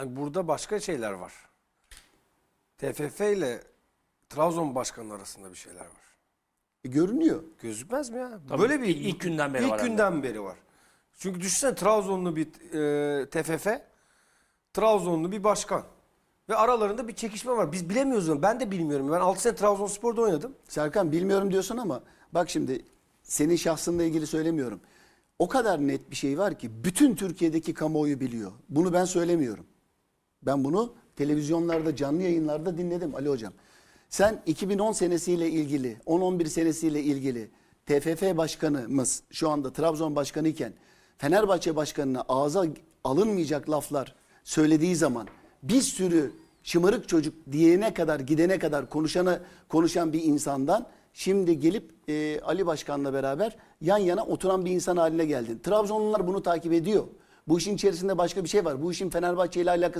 Yani burada başka şeyler var. TFF ile Trabzon başkanı arasında bir şeyler var. E, görünüyor. Gözükmez mi ya? Tabii, Böyle bir ilk- ilk günden beri ilk var de. günden beri var. Çünkü düşünsene Trabzonlu bir e, TFF, Trabzonlu bir başkan. Ve aralarında bir çekişme var. Biz bilemiyoruz onu. Ben de bilmiyorum. Ben 6 sene Trabzonspor'da oynadım. Serkan bilmiyorum diyorsun ama bak şimdi senin şahsınla ilgili söylemiyorum. O kadar net bir şey var ki bütün Türkiye'deki kamuoyu biliyor. Bunu ben söylemiyorum. Ben bunu televizyonlarda, canlı yayınlarda dinledim Ali Hocam. Sen 2010 senesiyle ilgili, 10-11 senesiyle ilgili TFF başkanımız şu anda Trabzon başkanı iken Fenerbahçe başkanına ağza alınmayacak laflar söylediği zaman bir sürü şımarık çocuk diyene kadar gidene kadar konuşana konuşan bir insandan şimdi gelip e, Ali Başkan'la beraber yan yana oturan bir insan haline geldin. Trabzonlular bunu takip ediyor. Bu işin içerisinde başka bir şey var. Bu işin Fenerbahçe ile alakası